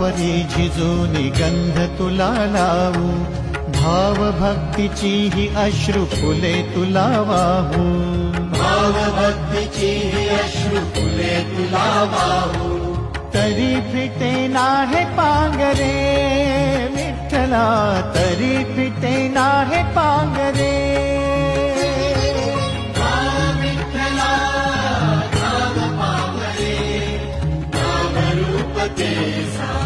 परी झिजूनी गंध तुला लावू. भाव भक्तीची ही अश्रू फुले तुला वाहू. भाव भक्तीची ही अश्रू फुले तुला वाहू. तरी फिटे नाहे पांगरे विठ्ठला तरी फिटे नाहे पांगरे. नाम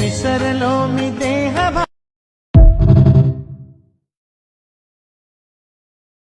విసరలో మీ దేహ